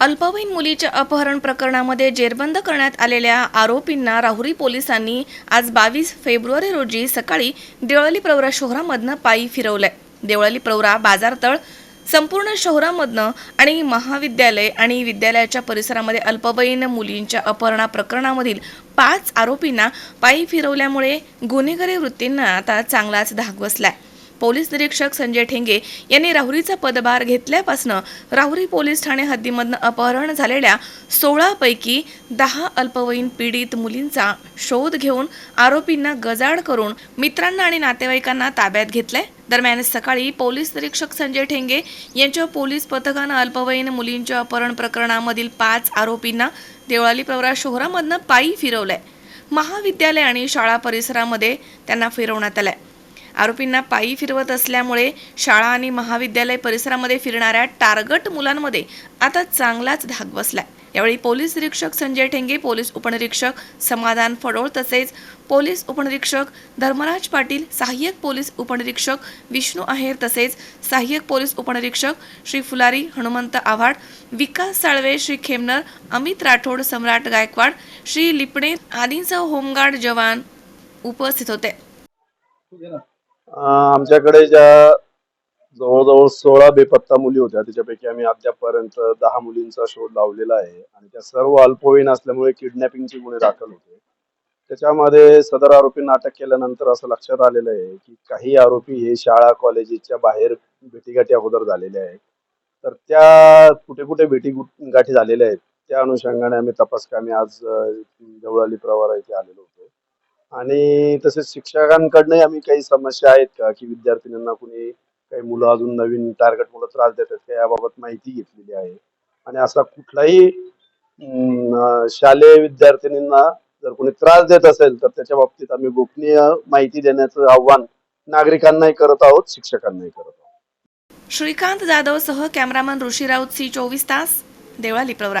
अल्पवयीन मुलीच्या अपहरण प्रकरणामध्ये जेरबंद करण्यात आलेल्या आरोपींना राहुरी पोलिसांनी आज बावीस फेब्रुवारी रोजी सकाळी देवळाली प्रवरा शहरामधनं पायी फिरवलंय. देवळाली प्रवरा बाजारतळ संपूर्ण शहरामधनं आणि महाविद्यालय आणि विद्यालयाच्या परिसरामध्ये अल्पवयीन मुलींच्या अपहरणा प्रकरणामधील पाच आरोपींना पायी फिरवल्यामुळे गुन्हेगारी वृत्तींना आता चांगलाच धाक बसलाय. पोलीस निरीक्षक संजय ठेंगे यांनी राहुरीचा पदभार घेतल्यापासनं राहुरी पोलीस ठाणे हद्दीमधनं अपहरण झालेल्या सोळापैकी दहा अल्पवयीन पीडित मुलींचा शोध घेऊन आरोपींना गजाड करून मित्रांना आणि नातेवाईकांना ताब्यात घेतलंय. दरम्यान सकाळी पोलीस निरीक्षक संजय ठेंगे यांच्या पोलीस पथकानं अल्पवयीन मुलींच्या अपहरण प्रकरणामधील पाच आरोपींना देवळाली प्रवरा शहरामधनं पायी फिरवलंय. महाविद्यालय आणि शाळा परिसरामध्ये त्यांना फिरवण्यात आलंय. आरोपींना पायी फिरवत असल्यामुळे शाळा आणि महाविद्यालय परिसरामध्ये फिरणाऱ्या टार्गट मुलांमध्ये आता चांगलाच धाक बसलाय. यावेळी पोलीस निरीक्षक संजय ठेंगे पोलीस उपनिरीक्षक समाधान फडोळ तसेच पोलीस उपनिरीक्षक धर्मराज पाटील सहाय्यक पोलीस उपनिरीक्षक विष्णू आहेर तसेच सहाय्यक पोलीस उपनिरीक्षक श्री फुलारी हनुमंत आव्हाड विकास साळवे श्री खेमनर अमित राठोड सम्राट गायकवाड श्री लिपणे आदींसह होमगार्ड जवान उपस्थित होते. अं, आमच्याकडे ज्या जवळजवळ सोळा बेपत्ता मुली होत्या त्याच्यापैकी आम्ही अद्यापपर्यंत दहा मुलींचा शोध लावलेला आहे आणि त्या सर्व अल्पवयीन असल्यामुळे किडनॅपिंगचे गुन्हे दाखल होते. त्याच्यामध्ये सदर आरोपींना अटक केल्यानंतर असं लक्षात आलेलं आहे की काही आरोपी हे शाळा कॉलेजेसच्या बाहेर भेटीगाठी अगोदर झालेले आहेत. तर त्या कुठे कुठे भेटी गाठी झालेल्या आहेत त्या अनुषंगाने आम्ही तपास कामी आज जवळाली प्रवारा इथे आलेलो होतो. आणि तसेच शिक्षकांकडनंही आम्ही काही समस्या आहेत का? की विद्यार्थिनींना कुणी काही मुलं अजून नवीन टार्गेट मुलं त्रास देतात का? याबाबत माहिती घेतलेली आहे. आणि असा कुठलाही शालेय विद्यार्थिनींना जर कोणी त्रास देत असेल तर त्याच्या बाबतीत आम्ही गोपनीय माहिती देण्याचं आव्हान नागरिकांनाही करत आहोत शिक्षकांनाही करत आहोत. श्रीकांत जाधव सह कॅमेरामन ऋषी राऊत सी चोवीस तास देवळाली प्रवरा.